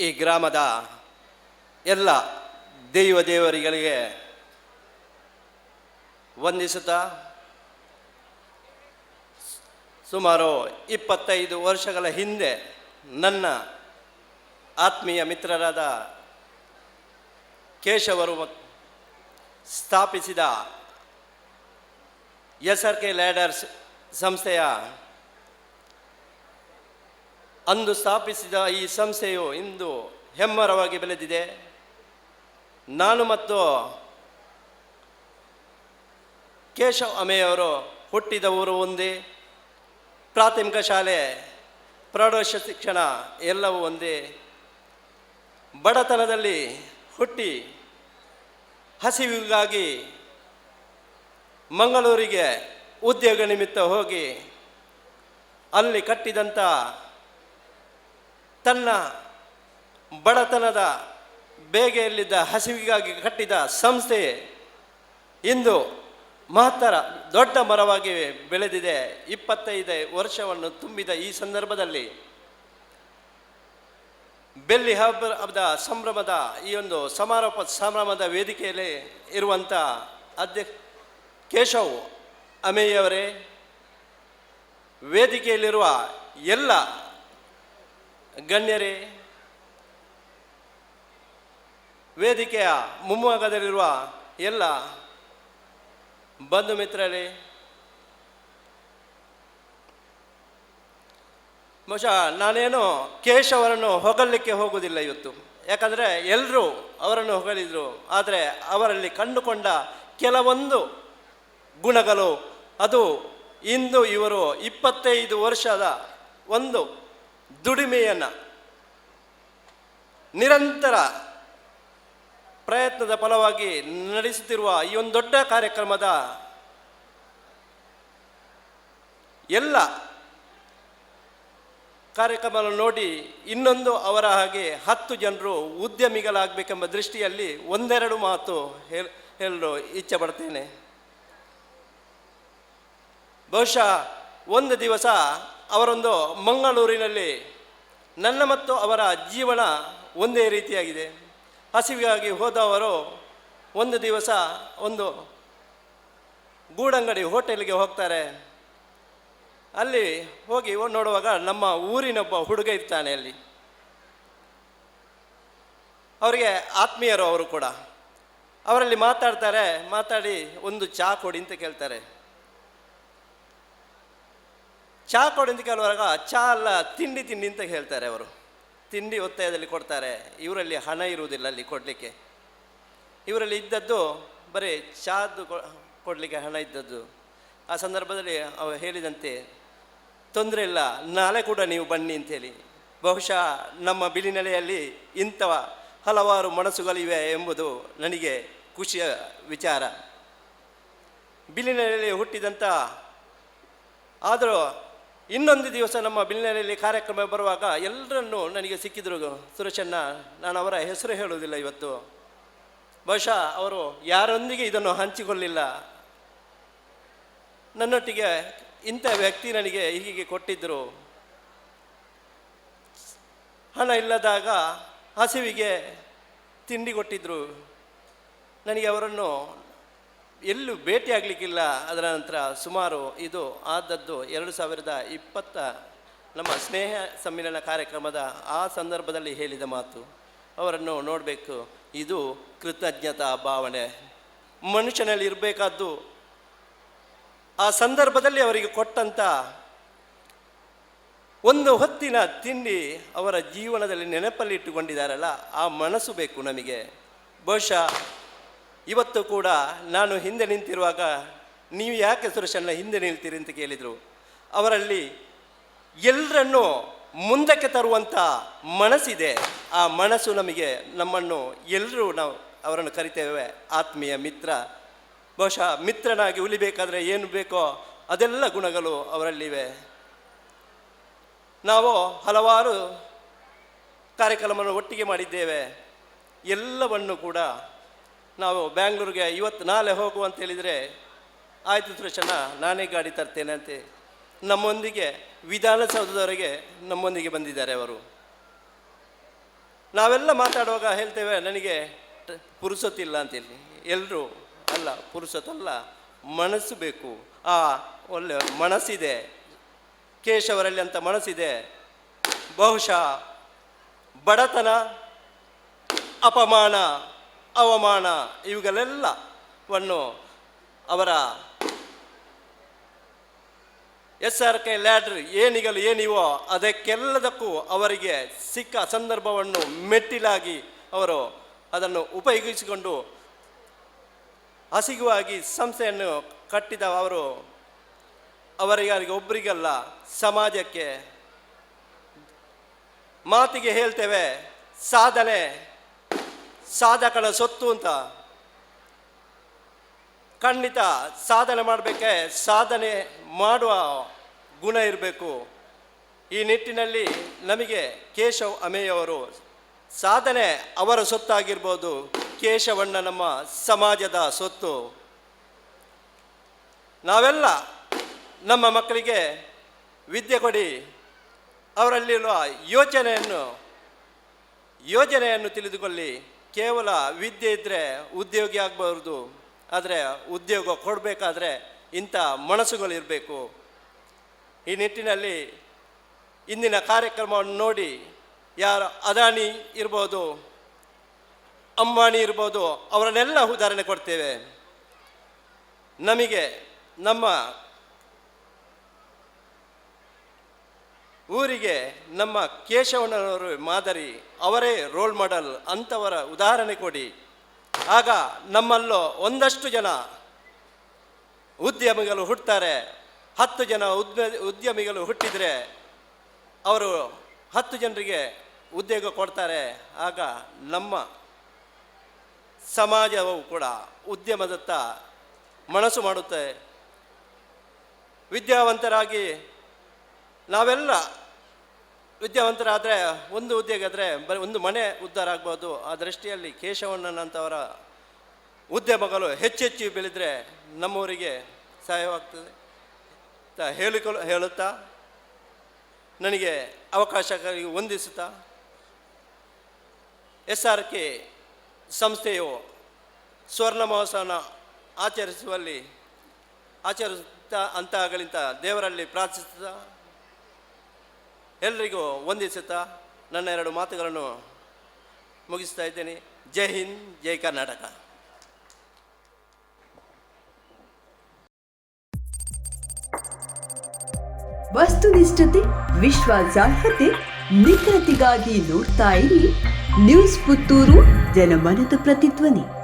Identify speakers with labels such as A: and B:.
A: ಈ ಗ್ರಾಮದ ಎಲ್ಲ ದೈವ ದೇವರುಗಳಿಗೆ ವಂದಿಸುತ್ತಾ ಸುಮಾರು ಇಪ್ಪತ್ತೈದು ವರ್ಷಗಳ ಹಿಂದೆ ನನ್ನ ಆತ್ಮೀಯ ಮಿತ್ರರಾದ ಕೇಶವರು ಸ್ಥಾಪಿಸಿದ ಎಸ್ ಆರ್ ಕೆ ಲ್ಯಾಡರ್ಸ್ ಸಂಸ್ಥೆಯ ಅಂದು ಸ್ಥಾಪಿಸಿದ ಈ ಸಂಸ್ಥೆಯು ಇಂದು ಹೆಮ್ಮರವಾಗಿ ಬೆಳೆದಿದೆ. ನಾನು ಮತ್ತು ಕೇಶವ್ ಅಮೆಯವರು ಹುಟ್ಟಿದ ಊರು ಒಂದೇ. ಪ್ರಾಥಮಿಕ ಶಾಲೆ ಪ್ರೌಢಶ ಶಿಕ್ಷಣ ಎಲ್ಲವೂ ಒಂದೇ. ಬಡತನದಲ್ಲಿ ಹುಟ್ಟಿ ಹಸಿವಿಗಾಗಿ ಮಂಗಳೂರಿಗೆ ಉದ್ಯೋಗ ನಿಮಿತ್ತ ಹೋಗಿ ಅಲ್ಲಿ ಕಟ್ಟಿದಂಥ ತನ್ನ ಬಡತನದ ಬೇಗೆಯಲ್ಲಿದ್ದ ಹಸಿವಿಗಾಗಿ ಕಟ್ಟಿದ ಸಂಸ್ಥೆ ಇಂದು ಮಹತ್ತರ ದೊಡ್ಡ ಮರವಾಗಿ ಬೆಳೆದಿದೆ. ಇಪ್ಪತ್ತೈದು ವರ್ಷವನ್ನು ತುಂಬಿದ ಈ ಸಂದರ್ಭದಲ್ಲಿ ಬೆಲ್ಲಿ ಹಬ್ಬ ಹಬ್ಬದ ಸಂಭ್ರಮದ ಈ ಒಂದು ಸಮಾರೋಪ ಸಂಭ್ರಮದ ವೇದಿಕೆಯಲ್ಲಿ ಇರುವಂಥ ಅಧ್ಯಕ್ಷ ಕೇಶವ್ ಅಮೇಯವರೇ ವೇದಿಕೆಯಲ್ಲಿರುವ ಎಲ್ಲ ಗಣ್ಯರೇ, ವೇದಿಕೆಯ ಮುಂಭಾಗದಲ್ಲಿರುವ ಎಲ್ಲ ಬಂಧು ಮಿತ್ರರೇ, ಬಹುಶಃ ನಾನೇನು ಕೇಶವರನ್ನು ಹೊಗಲಿಕ್ಕೆ ಹೋಗುವುದಿಲ್ಲ ಇವತ್ತು. ಯಾಕಂದರೆ ಎಲ್ಲರೂ ಅವರನ್ನು ಹೊಗಳಿದ್ರು, ಆದರೆ ಅವರಲ್ಲಿ ಕಂಡುಕೊಂಡ ಕೆಲವೊಂದು ಗುಣಗಳು, ಅದು ಇಂದು ಇವರು ಇಪ್ಪತ್ತೈದು ವರ್ಷದ ಒಂದು ದುಡಿಮೆಯನ್ನು ನಿರಂತರ ಪ್ರಯತ್ನದ ಫಲವಾಗಿ ನಡೆಸುತ್ತಿರುವ ಈ ಒಂದು ದೊಡ್ಡ ಕಾರ್ಯಕ್ರಮದ ಎಲ್ಲ ಕಾರ್ಯಕ್ರಮವನ್ನು ನೋಡಿ ಇನ್ನೊಂದು ಅವರ ಹಾಗೆ ಹತ್ತು ಜನರು ಉದ್ಯಮಿಗಳಾಗಬೇಕೆಂಬ ದೃಷ್ಟಿಯಲ್ಲಿ ಒಂದೆರಡು ಮಾತು ಹೇಳ, ಹೇಳಲು ಇಚ್ಛೆ ಪಡ್ತೇನೆ. ಬಹುಶಃ ಒಂದು ದಿವಸ ಅವರೊಂದು ಮಂಗಳೂರಿನಲ್ಲಿ ನನ್ನ ಮತ್ತು ಅವರ ಜೀವನ ಒಂದೇ ರೀತಿಯಾಗಿದೆ. ಹಸಿವಿಗಾಗಿ ಹೋದವರು ಒಂದು ದಿವಸ ಒಂದು ಗೂಡಂಗಡಿ ಹೋಟೆಲ್ಗೆ ಹೋಗ್ತಾರೆ. ಅಲ್ಲಿ ಹೋಗಿ ನೋಡುವಾಗ ನಮ್ಮ ಊರಿನೊಬ್ಬ ಹುಡುಗ ಇರ್ತಾನೆ ಅಲ್ಲಿ. ಅವರಿಗೆ ಆತ್ಮೀಯರು ಅವರು ಕೂಡ. ಅವರಲ್ಲಿ ಮಾತಾಡ್ತಾರೆ, ಮಾತಾಡಿ ಒಂದು ಚಾ ಕೊಡಿ ಅಂತ ಕೇಳ್ತಾರೆ. ಚಾ ಕೊಡಿ ಕೆಲವರಾಗ ಕೇಳುವಾಗ ಚಾ ಅಲ್ಲ, ತಿಂಡಿ ತಿಂಡಿ ಅಂತ ಹೇಳ್ತಾರೆ ಅವರು. ತಿಂಡಿ ಒತ್ತಾಯದಲ್ಲಿ ಕೊಡ್ತಾರೆ. ಇವರಲ್ಲಿ ಹಣ ಇರುವುದಿಲ್ಲ ಅಲ್ಲಿ ಕೊಡಲಿಕ್ಕೆ. ಇವರಲ್ಲಿ ಇದ್ದದ್ದು ಬರೀ ಚಹಾದ್ದು ಕೊಡಲಿಕ್ಕೆ ಹಣ ಇದ್ದದ್ದು. ಆ ಸಂದರ್ಭದಲ್ಲಿ ಅವರು ಹೇಳಿದಂತೆ, ತೊಂದರೆ ಇಲ್ಲ, ನಾಳೆ ಕೂಡ ನೀವು ಬನ್ನಿ ಅಂತೇಳಿ. ಬಹುಶಃ ನಮ್ಮ ಬಿಳಿನೆಲೆಯಲ್ಲಿ ಇಂಥವ ಹಲವಾರು ಮನಸ್ಸುಗಳಿವೆ ಎಂಬುದು ನನಗೆ ಖುಷಿಯ ವಿಚಾರ. ಬಿಳಿನೆಲೆಯಲ್ಲಿ ಹುಟ್ಟಿದಂಥ ಆದರೂ ಇನ್ನೊಂದು ದಿವಸ ನಮ್ಮ ಬಿಲ್ನೆಲೆಯಲ್ಲಿ ಕಾರ್ಯಕ್ರಮ ಬರುವಾಗ ಎಲ್ಲರನ್ನೂ ನನಗೆ ಸಿಕ್ಕಿದ್ರು ಸುರೇಶಣ್ಣ, ನಾನು ಅವರ ಹೆಸರು ಹೇಳುವುದಿಲ್ಲ ಇವತ್ತು. ಬಹುಶಃ ಅವರು ಯಾರೊಂದಿಗೆ ಇದನ್ನು ಹಂಚಿಕೊಳ್ಳಿಲ್ಲ ನನ್ನೊಟ್ಟಿಗೆ ಇಂಥ ವ್ಯಕ್ತಿ ನನಗೆ ಹೀಗೆ ಕೊಟ್ಟಿದ್ದರು ಹಣ ಇಲ್ಲದಾಗ ಹಸಿವಿಗೆ ತಿಂಡಿ ಕೊಟ್ಟಿದ್ದರು ನನಗೆ ಅವರನ್ನು ಎಲ್ಲೂ ಭೇಟಿಯಾಗಲಿಕ್ಕಿಲ್ಲ. ಅದರ ನಂತರ ಸುಮಾರು ಇದು ಆದದ್ದು ಎರಡು ಸಾವಿರದ ಇಪ್ಪತ್ತ ನಮ್ಮ ಸ್ನೇಹ ಸಮ್ಮಿಲನ ಕಾರ್ಯಕ್ರಮದ ಆ ಸಂದರ್ಭದಲ್ಲಿ ಹೇಳಿದ ಮಾತು. ಅವರನ್ನು ನೋಡಬೇಕು. ಇದು ಕೃತಜ್ಞತಾ ಭಾವನೆ. ಮನುಷ್ಯನಲ್ಲಿ ಇರಬೇಕಾದ್ದು ಆ ಸಂದರ್ಭದಲ್ಲಿ ಅವರಿಗೆ ಕೊಟ್ಟಂಥ ಒಂದು ಹೊತ್ತಿನ ತಿಂಡಿ ಅವರ ಜೀವನದಲ್ಲಿ ನೆನಪಲ್ಲಿ ಇಟ್ಟುಕೊಂಡಿದ್ದಾರಲ್ಲ, ಆ ಮನಸ್ಸು ಬೇಕು ನಮಗೆ. ಬಹುಶಃ ಇವತ್ತು ಕೂಡ ನಾನು ಹಿಂದೆ ನಿಂತಿರುವಾಗ ನೀವು ಯಾಕೆ ಸುರೇಶಣ್ಣ ಹಿಂದೆ ನಿಲ್ತೀರಿ ಅಂತ ಕೇಳಿದರು. ಅವರಲ್ಲಿ ಎಲ್ಲರನ್ನು ಮುಂದಕ್ಕೆ ತರುವಂಥ ಮನಸ್ಸಿದೆ. ಆ ಮನಸ್ಸು ನಮಗೆ ನಮ್ಮನ್ನು ಎಲ್ಲರೂ ನಾವು ಅವರನ್ನು ಕರಿತೇವೆ. ಆತ್ಮೀಯ ಮಿತ್ರ, ಬಹುಶಃ ಮಿತ್ರನಾಗಿ ಉಳಿಬೇಕಾದ್ರೆ ಏನು ಬೇಕೋ ಅದೆಲ್ಲ ಗುಣಗಳು ಅವರಲ್ಲಿವೆ. ನಾವು ಹಲವಾರು ಕಾರ್ಯಕ್ರಮವನ್ನು ಒಟ್ಟಿಗೆ ಮಾಡಿದ್ದೇವೆ. ಎಲ್ಲವನ್ನು ಕೂಡ ನಾವು ಬ್ಯಾಂಗ್ಳೂರಿಗೆ ಇವತ್ತು ನಾಳೆ ಹೋಗು ಅಂತ ಹೇಳಿದರೆ, ಆಯಿತು ಸುರೇಶಣ್ಣ ನಾನೇ ಗಾಡಿ ತರ್ತೇನೆ ಅಂತ ನಮ್ಮೊಂದಿಗೆ ವಿಧಾನಸೌಧದವರೆಗೆ ನಮ್ಮೊಂದಿಗೆ ಬಂದಿದ್ದಾರೆ ಅವರು. ನಾವೆಲ್ಲ ಮಾತಾಡುವಾಗ ಹೇಳ್ತೇವೆ, ನನಗೆ ಪುರುಸೊತ್ತಿಲ್ಲ ಅಂತೇಳಿ ಎಲ್ಲರೂ ಅಲ್ಲ, ಪುರುಸೊತ್ತಲ್ಲ, ಮನಸ್ಸು ಬೇಕು. ಆ, ಒಳ್ಳೆ ಮನಸ್ಸಿದೆ. ಕೇಶವರಲ್ಲಿ ಅಂತ ಮನಸ್ಸಿದೆ. ಬಹುಶಃ ಬಡತನ, ಅಪಮಾನ ಅವಮಾನ ಇವುಗಳೆಲ್ಲವನ್ನು ಅವರ ಎಸ್ ಆರ್ ಕೆ ಲ್ಯಾಡ್ರ್ ಏನಿಗಲು ಏನಿವೋ ಅದಕ್ಕೆಲ್ಲದಕ್ಕೂ ಅವರಿಗೆ ಸಿಕ್ಕ ಸಂದರ್ಭವನ್ನು ಮೆಟ್ಟಿಲಾಗಿ ಅವರು ಅದನ್ನು ಉಪಯೋಗಿಸಿಕೊಂಡು ಹಸಿಗುವಾಗಿ ಸಂಸ್ಥೆಯನ್ನು ಕಟ್ಟಿದ ಅವರು ಅವರಿಗಾಗಿ ಒಬ್ಬರಿಗಲ್ಲ ಸಮಾಜಕ್ಕೆ ಮಾತಿಗೆ ಹೇಳ್ತೇವೆ, ಸಾಧನೆ ಸಾಧಕನ ಸೊತ್ತು ಅಂತ. ಖಂಡಿತ ಸಾಧನೆ ಮಾಡಬೇಕೆ, ಸಾಧನೆ ಮಾಡುವ ಗುಣ ಇರಬೇಕು. ಈ ನಿಟ್ಟಿನಲ್ಲಿ ನಮಗೆ ಕೇಶವ್ ಅಮೇಯವರು ಸಾಧನೆ ಅವರ ಸೊತ್ತಾಗಿರ್ಬೋದು, ಕೇಶವಣ್ಣ ನಮ್ಮ ಸಮಾಜದ ಸೊತ್ತು. ನಾವೆಲ್ಲ ನಮ್ಮ ಮಕ್ಕಳಿಗೆ ವಿದ್ಯೆ ಕೊಡಿ, ಅವರಲ್ಲಿರುವ ಯೋಚನೆಯನ್ನು, ಯೋಜನೆಯನ್ನು ತಿಳಿದುಕೊಳ್ಳಿ. ಕೇವಲ ವಿದ್ಯೆ ಇದ್ದರೆ ಉದ್ಯೋಗಿ ಆಗಬಾರ್ದು, ಆದರೆ ಉದ್ಯೋಗ ಕೊಡಬೇಕಾದ್ರೆ ಇಂಥ ಮನಸ್ಸುಗಳಿರಬೇಕು. ಈ ನಿಟ್ಟಿನಲ್ಲಿ ಇಂದಿನ ಕಾರ್ಯಕ್ರಮವನ್ನು ನೋಡಿ ಯಾರು ಅದಾನಿ ಇರ್ಬೋದು, ಅಂಬಾನಿ ಇರ್ಬೋದು, ಅವರನ್ನೆಲ್ಲ ಉದಾಹರಣೆ ಕೊಡ್ತೇವೆ. ನಮಗೆ ನಮ್ಮ ಊರಿಗೆ ನಮ್ಮ ಕೇಶವನವರು ಮಾದರಿ ಅವರೇ ರೋಲ್ ಮಾಡೆಲ್ ಅಂಥವರ ಉದಾಹರಣೆ ಕೊಡಿ. ಆಗ ನಮ್ಮಲ್ಲೋ ಒಂದಷ್ಟು ಜನ ಉದ್ಯಮಿಗಳು ಹುಟ್ಟುತ್ತಾರೆ ಹತ್ತು ಜನ ಉದ್ಯ, ಉದ್ಯಮಿಗಳು ಹುಟ್ಟಿದರೆ ಅವರು ಹತ್ತು ಜನರಿಗೆ ಉದ್ಯೋಗ ಕೊಡ್ತಾರೆ. ಆಗ ನಮ್ಮ ಸಮಾಜವು ಕೂಡ ಉದ್ಯಮದತ್ತ ಮನಸ್ಸು ಮಾಡುತ್ತೆ. ವಿದ್ಯಾವಂತರಾಗಿ ನಾವೆಲ್ಲ ವಿದ್ಯಾವಂತರಾದರೆ, ಒಂದು ಉದ್ಯೋಗ ಆದರೆ ಬರೀ ಒಂದು ಮನೆ ಉದ್ಧಾರ ಆಗ್ಬೋದು. ಆ ದೃಷ್ಟಿಯಲ್ಲಿ ಕೇಶವಣ್ಣನಂಥವರ ಉದ್ಯಮಗಳು ಹೆಚ್ಚೆಚ್ಚು ಬೆಳೆದರೆ ನಮ್ಮವರಿಗೆ ಸಹಾಯವಾಗ್ತದೆ ತ ಹೇಳಿಕೊಳ್, ಹೇಳುತ್ತಾ, ನನಗೆ ಅವಕಾಶಕ್ಕಾಗಿ ಹೊಂದಿಸುತ್ತಾ ಎಸ್ ಆರ್ ಕೆ ಸಂಸ್ಥೆಯು ಸ್ವರ್ಣ ಮಹೋತ್ಸವನ ಆಚರಿಸುವಲ್ಲಿ, ಆಚರಿಸುತ್ತಾ ಅಂತಹಗಳಿಂದ ದೇವರಲ್ಲಿ ಪ್ರಾರ್ಥಿಸುತ್ತಾ ಎಲ್ರಿಗೂ ವಂದಿಸುತ್ತಾ ನನ್ನ ಎರಡು ಮಾತುಗಳನ್ನು ಮುಗಿಸ್ತಾ ಇದ್ದೇನೆ. ಜೈ ಹಿಂದ್, ಜೈ ಕರ್ನಾಟಕ.
B: ವಸ್ತುನಿಷ್ಠತೆ, ವಿಶ್ವಾಸಾರ್ಹತೆ, ನಿಖರತೆಗಾಗಿ ನೋಡ್ತಾ ಇರಿ. ನ್ಯೂಸ್ ಪುತ್ತೂರು, ಜನಮನದ ಪ್ರತಿಧ್ವನಿ.